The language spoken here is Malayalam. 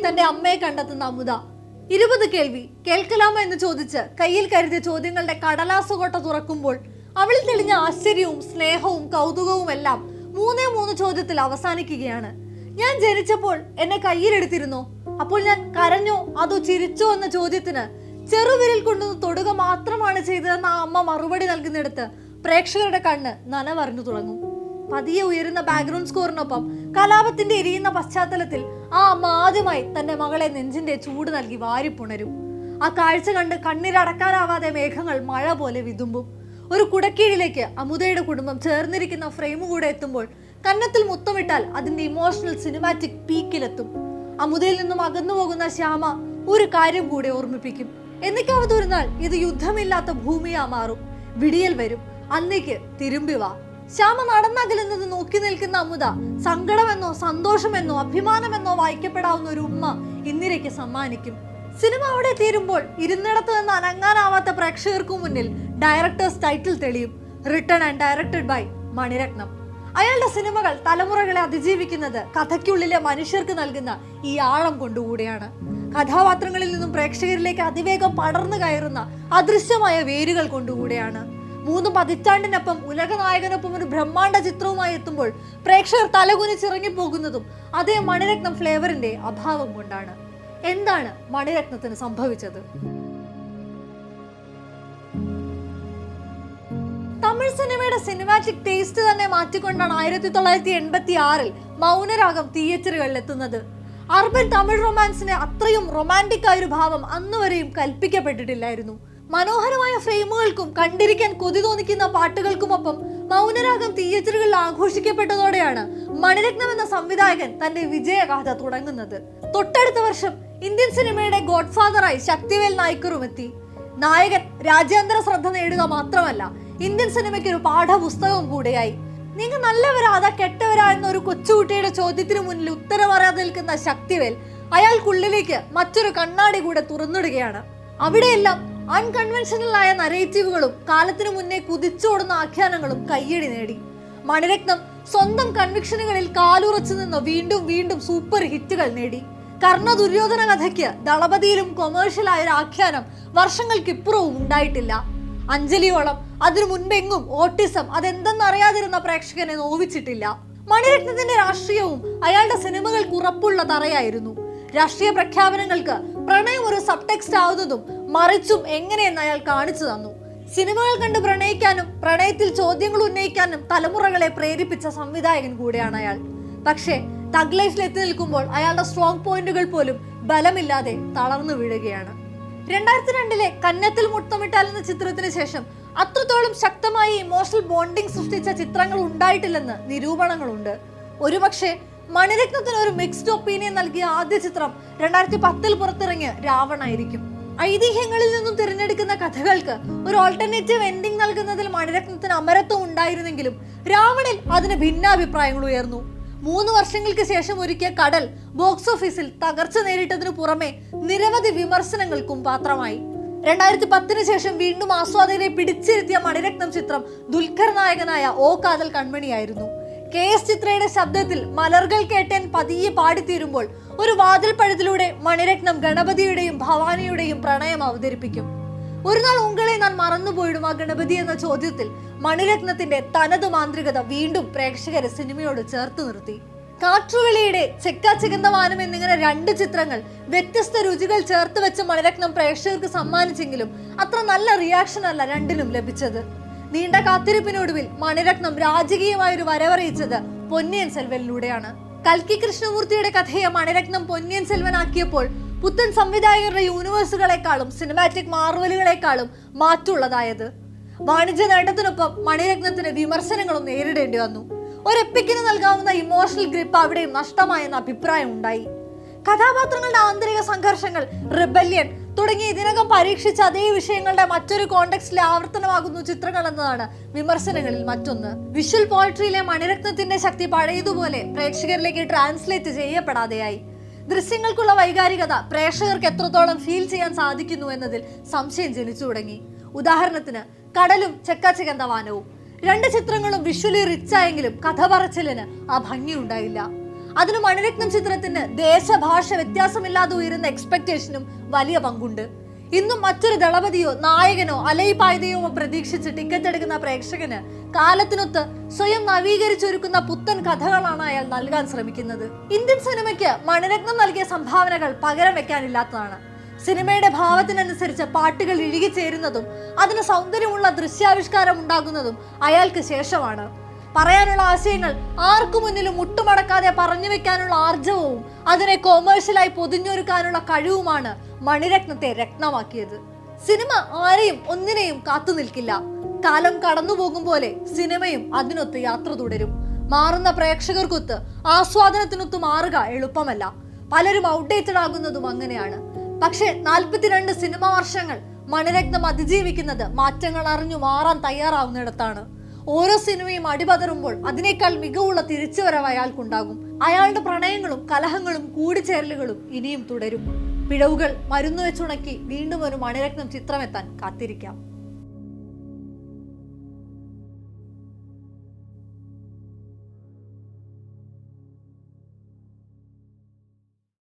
തന്റെ അമ്മയെ കണ്ടെത്തുന്ന അമുത. ഇരുപത് കേൾവി. കേൾക്കലാമോ എന്ന് ചോദിച്ച് കയ്യിൽ കരുതിയ ചോദ്യങ്ങളുടെ കടലാസുകൊട്ട തുറക്കുമ്പോൾ അവളിൽ തെളിഞ്ഞ ആശ്ചര്യവും സ്നേഹവും കൗതുകവും എല്ലാം മൂന്നേ മൂന്ന് ചോദ്യത്തിൽ അവസാനിക്കുകയാണ്. ഞാൻ ജനിച്ചപ്പോൾ എന്നെ കയ്യിലെടുത്തിരുന്നോ? അപ്പോൾ ഞാൻ കരഞ്ഞോ അതോ ചിരിച്ചോ എന്ന ചോദ്യത്തിന് ചെറുവിരൽ കൊണ്ടൊന്ന് തൊടുക മാത്രമാണ് ചെയ്തതെന്ന് ആ അമ്മ മറുപടി നൽകുന്നിടത്ത് പ്രേക്ഷകരുടെ കണ്ണ് നനവറിഞ്ഞു തുടങ്ങും. പതിയെ ഉയരുന്ന ബാക്ക്ഗ്രൗണ്ട് സ്കോറിനൊപ്പം കലാപത്തിന്റെ എരിയുന്ന പശ്ചാത്തലത്തിൽ ആ അമ്മ ആദ്യമായി തന്റെ മകളെ നെഞ്ചിന്റെ ചൂട് നൽകി വാരിപ്പുണരും. ആ കാഴ്ച കണ്ട് കണ്ണീരടക്കാനാവാതെ മേഘങ്ങൾ മഴ പോലെ വിതുമ്പും. ഒരു കുടക്കീഴിലേക്ക് അമുദയുടെ കുടുംബം ചേർന്നിരിക്കുന്ന ഫ്രെയിം കൂടെ എത്തുമ്പോൾ കന്നത്തിൽ മുത്തമിട്ടാൽ അതിന്റെ ഇമോഷണൽ സിനിമാറ്റിക് പീക്കിലെത്തും അമുദയിൽ നിന്നും അകന്നു പോകുന്ന ശ്യാമ ഒരു കാര്യം കൂടെ ഓർമ്മിപ്പിക്കും. എന്നിക്കാവതൊരു നാൾ ഇത് യുദ്ധമില്ലാത്ത ഭൂമിയാ മാറും. വിടിയൽ വരും. അന്നേക്ക് തിരുമ്പി വാ ശ്യാമ നടന്നകലുന്നത് നോക്കി നിൽക്കുന്ന അമുത സങ്കടമെന്നോ സന്തോഷമെന്നോ അഭിമാനമെന്നോ വായിക്കപ്പെടാവുന്ന ഒരു ഉമ്മ ഇന്ദിരയ്ക്ക് സമ്മാനിക്കും. സിനിമ അവിടെ തീരുമ്പോൾ ഇരുന്നിടത്ത് നിന്ന് അനങ്ങാനാവാത്ത പ്രേക്ഷകർക്കു മുന്നിൽ ഡയറക്ടേഴ്സ് ടൈറ്റിൽ തെളിയും. Written and directed by Mani Ratnam. അയാളുടെ സിനിമകൾ തലമുറകളെ അതിജീവിക്കുന്നത് കഥയ്ക്കുള്ളിലെ മനുഷ്യർക്ക് നൽകുന്ന ഈ ആഴം കൊണ്ടുകൂടിയാണ്. കഥാപാത്രങ്ങളിൽ നിന്നും പ്രേക്ഷകരിലേക്ക് അതിവേഗം പടർന്നു കയറുന്ന അദൃശ്യമായ വേരുകൾ കൊണ്ടുകൂടെയാണ്. മൂന്ന് പതിറ്റാണ്ടിനൊപ്പം ഉലകനായകനൊപ്പം ഒരു ബ്രഹ്മാണ്ഡ ചിത്രവുമായി എത്തുമ്പോൾ പ്രേക്ഷകർ തലകുനിച്ചിറങ്ങി പോകുന്നതും അതേ മണിരത്നം ഫ്ലേവറിന്റെ അഭാവം കൊണ്ടാണ്. എന്താണ് മണിരത്നത്തിന് സംഭവിച്ചത്? തമിഴ് സിനിമയുടെ സിനിമാറ്റിക് ടേസ്റ്റ് തന്നെ മാറ്റിക്കൊണ്ടാണ് ആയിരത്തി തൊള്ളായിരത്തി എൺപത്തി ആറിൽ മൗനരാഗം തിയേറ്ററുകളിൽ എത്തുന്നത് അർബൻ തമിഴ് റൊമാൻസിന് അത്രയും റൊമാന്റിക് ആയൊരു ഭാവം അന്നുവരെയും കൽപ്പിക്കപ്പെട്ടിട്ടില്ലായിരുന്നു. മനോഹരമായ ഫ്രെയിമുകൾക്കും കണ്ടിരിക്കാൻ കൊതി തോന്നിക്കുന്ന പാട്ടുകൾക്കുമൊപ്പം മൗനരാഗം തിയേറ്ററുകളിൽ ആഘോഷിക്കപ്പെട്ടതോടെയാണ് മണിരത്നം എന്ന സംവിധായകൻ തന്റെ വിജയഗാഥ തുടങ്ങുന്നത്. തൊട്ടടുത്ത വർഷം ഇന്ത്യൻ സിനിമയുടെ ഗോഡ്ഫാദറായി ശക്തിവേൽ നായ്ക്കറും എത്തി. നായകൻ രാജ്യാന്തര ശ്രദ്ധ നേടുക മാത്രമല്ല ഇന്ത്യൻ സിനിമയ്ക്ക് ഒരു പാഠപുസ്തകവും കൂടിയായി. നിങ്ങൾ നല്ലവരാ അതാ കെട്ടവരാ എന്നൊരു കൊച്ചുകുട്ടിയുടെ ചോദ്യത്തിന് മുന്നിൽ ഉത്തരം അറിയാതെ നിൽക്കുന്ന ശക്തിവേൽ അയാൾക്കുള്ളിലേക്ക് മറ്റൊരു കണ്ണാടി കൂടെ തുറന്നിടുകയാണ്. അവിടെയെല്ലാം അൺകൺവെൻഷണൽ ആയ നരേറ്റീവുകളും കാലത്തിനു മുന്നേ കുതിച്ചോടുന്ന ആഖ്യാനങ്ങളും കയ്യടി നേടി. മണിരത്നം സ്വന്തം കൺവിക്ഷനുകളിൽ കാലുറച്ചു നിന്ന് വീണ്ടും വീണ്ടും സൂപ്പർ ഹിറ്റുകൾ നേടി. കർണ ദുര്യോധന കഥയ്ക്ക് ദളപതിയിലും കൊമേഴ്ഷ്യലായ ഒരു ആഖ്യാനം വർഷങ്ങൾക്കിപ്പുറവും ഉണ്ടായിട്ടില്ല. അഞ്ജലിയോളം അതിനു മുൻപെങ്ങും ഓട്ടിസം അതെന്തെന്നറിയാതിരുന്ന പ്രേക്ഷകനെ നോവിച്ചിട്ടില്ല. മണിരത്നത്തിന്റെ രാഷ്ട്രീയവും അയാളുടെ സിനിമകൾക്ക് ഉറപ്പുള്ള തറയായിരുന്നു. രാഷ്ട്രീയ പ്രഖ്യാപനങ്ങൾക്ക് പ്രണയം ഒരു സബ്ടെക്സ്റ്റ് ആവുന്നതും മറിച്ചും എങ്ങനെയെന്ന് അയാൾ കാണിച്ചു തന്നു. സിനിമകൾ കണ്ട് പ്രണയിക്കാനും പ്രണയത്തിൽ ചോദ്യങ്ങൾ ഉന്നയിക്കാനും തലമുറകളെ പ്രേരിപ്പിച്ച സംവിധായകൻ കൂടെയാണ് അയാൾ. പക്ഷേ തഗ് ലൈഫിൽ എത്തി നിൽക്കുമ്പോൾ അയാളുടെ സ്ട്രോങ് പോയിന്റുകൾ പോലും ബലമില്ലാതെ തളർന്നു വീഴുകയാണ്. രണ്ടായിരത്തി രണ്ടിലെ കന്നത്തിൽ മുട്ടമിട്ടാൽ എന്ന ചിത്രത്തിന് ശേഷം അത്രത്തോളം ശക്തമായി ഇമോഷണൽ ബോണ്ടിങ് സൃഷ്ടിച്ച ചിത്രങ്ങൾ ഉണ്ടായിട്ടില്ലെന്ന് നിരൂപണങ്ങളുണ്ട്. ഒരുപക്ഷെ മണിരത്നത്തിന് ഒരു മിക്സ്ഡ് ഒപ്പീനിയൻ നൽകിയ ആദ്യ ചിത്രം രണ്ടായിരത്തി പത്തിൽ പുറത്തിറങ്ങിയ രാവണായിരിക്കും. ഐതിഹ്യങ്ങളിൽ നിന്നും തിരഞ്ഞെടുക്കുന്ന കഥകൾക്ക് ഒരു ഓൾട്ടർനേറ്റീവ് എൻഡിങ് നൽകുന്നതിൽ മണിരത്നത്തിന് അമരത്വം ഉണ്ടായിരുന്നെങ്കിലും രാവണിൽ അതിന് ഭിന്നാഭിപ്രായങ്ങൾ ഉയർന്നു. മൂന്ന് വർഷങ്ങൾക്ക് ശേഷം ഒരുക്കിയ കടൽ ബോക്സ് ഓഫീസിൽ തകർച്ച നേരിട്ടതിനു പുറമെ നിരവധി വിമർശനങ്ങൾക്കും പാത്രമായി. രണ്ടായിരത്തി പത്തിന് ശേഷം വീണ്ടും ആസ്വാദകരെ പിടിച്ചിരുത്തിയ മണിരത്നം ചിത്രം ദുൽഖർ നായകനായ ഓ കാതൽ കൺമണിയായിരുന്നു. കെ എസ് ചിത്രയുടെ ശബ്ദത്തിൽ മലർകൾ കേട്ടൻ പതിയെ പാടിത്തീരുമ്പോൾ ഒരു വാതിൽ പഴുതിലൂടെ മണിരത്നം ഗണപതിയുടെയും ഭവാനിയുടെയും പ്രണയം അവതരിപ്പിക്കും. ഒരു നാൾ ഉങ്ങളെ ഞാൻ മറന്നുപോയിടും ആ ഗണപതി എന്ന ചോദ്യത്തിൽ മണിരത്നത്തിന്റെ തനത് മാന്ത്രികത വീണ്ടും പ്രേക്ഷകരെ സിനിമയോട് ചേർത്ത് നിർത്തി. കാറ്റുവിളിയുടെ ചെക്ക ചികന്ന വാനം എന്നിങ്ങനെ രണ്ട് ചിത്രങ്ങൾ വ്യത്യസ്ത രുചികൾ ചേർത്ത് വെച്ച് മണിരത്നം പ്രേക്ഷകർക്ക് സമ്മാനിച്ചെങ്കിലും അത്ര നല്ല റിയാക്ഷൻ അല്ല രണ്ടിനും ലഭിച്ചത്. നീണ്ട കാത്തിരിപ്പിനൊടുവിൽ മണിരത്നം രാജകീയമായ ഒരു വരവറിയിച്ചത് പൊന്നിയൻ സെൽവനിലൂടെയാണ് കൽക്കി കൃഷ്ണമൂർത്തിയുടെ കഥയെ മണിരത്നം പൊന്നിയൻ സെൽവനാക്കിയപ്പോൾ പുത്തൻ സംവിധായകരുടെ യൂണിവേഴ്സുകളെക്കാളും സിനിമാറ്റിക് മാർവലുകളെക്കാളും മാറ്റുള്ളതായത്. വാണിജ്യ നേട്ടത്തിനൊപ്പം മണിരത്നത്തിന് വിമർശനങ്ങളും നേരിടേണ്ടി വന്നു. ഒരു നൽകാവുന്ന ഇമോഷണൽ ഗ്രിപ്പ് അവിടെയും നഷ്ടമായെന്ന അഭിപ്രായം ഉണ്ടായി. കഥാപാത്രങ്ങളുടെ ആന്തരിക സംഘർഷങ്ങൾ റിബല്യൻ തുടങ്ങി ഇതിനകം പരീക്ഷിച്ച അതേ വിഷയങ്ങളുടെ മറ്റൊരു കോണ്ടെക്സ്റ്റിലെ ആവർത്തനമാകുന്നു ചിത്രങ്ങൾ എന്നതാണ്. വിമർശനങ്ങളിൽ മറ്റൊന്ന്. വിഷ്വൽ പോയട്രിയിലെ മണിരത്നത്തിന്റെ ശക്തി പഴയതുപോലെ പ്രേക്ഷകരിലേക്ക് ട്രാൻസ്ലേറ്റ് ചെയ്യപ്പെടാതെയായി. ദൃശ്യങ്ങൾക്കുള്ള വൈകാരികത പ്രേക്ഷകർക്ക് എത്രത്തോളം ഫീൽ ചെയ്യാൻ സാധിക്കുന്നു എന്നതിൽ സംശയം ജനിച്ചു തുടങ്ങി. ഉദാഹരണത്തിന് കടലും ചെക്കാച്ചികന്തവാനവും. രണ്ട് ചിത്രങ്ങളും വിഷ്വലി റിച്ചായെങ്കിലും കഥ പറച്ചിലിന് ആ ഭംഗി ഉണ്ടായില്ല അതിന് മണിരത്നം ചിത്രത്തിന് ദേശഭാഷ വ്യത്യാസമില്ലാതെ ഉയരുന്ന എക്സ്പെക്ടേഷനും വലിയ പങ്കുണ്ട്. ഇന്നും മറ്റൊരു ദളപതിയോ നായകനോ അലയിപ്പായതയോ പ്രതീക്ഷിച്ച് ടിക്കറ്റ് എടുക്കുന്ന പ്രേക്ഷകന് കാലത്തിനൊത്ത് സ്വയം നവീകരിച്ചൊരുക്കുന്ന പുത്തൻ കഥകളാണ് അയാൾ നൽകാൻ ശ്രമിക്കുന്നത്. ഇന്ത്യൻ സിനിമയ്ക്ക് മണിരത്നം നൽകിയ സംഭാവനകൾ പകരം വെക്കാനില്ലാത്തതാണ്. സിനിമയുടെ ഭാവത്തിനനുസരിച്ച് പാട്ടുകൾ ഇഴുകിച്ചേരുന്നതും അതിന് സൗന്ദര്യമുള്ള ദൃശ്യാവിഷ്കാരം ഉണ്ടാകുന്നതും അയാൾക്ക് ശേഷമാണ്. പറയാനുള്ള ആശയങ്ങൾ ആർക്കു മുന്നിലും മുട്ടുമടക്കാതെ പറഞ്ഞു വെക്കാനുള്ള ആർജവവും അതിനെ കൊമേഴ്ഷ്യലായി പൊതിഞ്ഞൊരുക്കാനുള്ള കഴിവുമാണ് മണിരത്നത്തെ രത്നമാക്കിയത്. സിനിമ ആരെയും ഒന്നിനെയും കാത്തു നിൽക്കില്ല. കാലം കടന്നു പോകും പോലെ സിനിമയും അതിനൊത്ത് യാത്ര തുടരും. മാറുന്ന പ്രേക്ഷകർക്കൊത്ത് ആസ്വാദനത്തിനൊത്ത് മാറുക എളുപ്പമല്ല. പലരും ഔട്ട്ഡേറ്റഡ് ആകുന്നതും അങ്ങനെയാണ്. പക്ഷേ നാൽപ്പത്തിരണ്ട് സിനിമ വർഷങ്ങൾ മണിരത്നം അതിജീവിക്കുന്നത് മാറ്റങ്ങൾ അറിഞ്ഞു മാറാൻ തയ്യാറാവുന്നിടത്താണ്. ഓരോ സിനിമയും അടിപതറുമ്പോൾ അതിനേക്കാൾ മികവുള്ള തിരിച്ചുവരവ് അയാൾക്കുണ്ടാകും. അയാളുടെ പ്രണയങ്ങളും കലഹങ്ങളും കൂടിച്ചേരലുകളും ഇനിയും തുടരും. പിഴവുകൾ മരുന്ന് വെച്ചുണക്കി വീണ്ടും ഒരു മണിരത്നം ചിത്രമെത്താൻ കാത്തിരിക്കാം.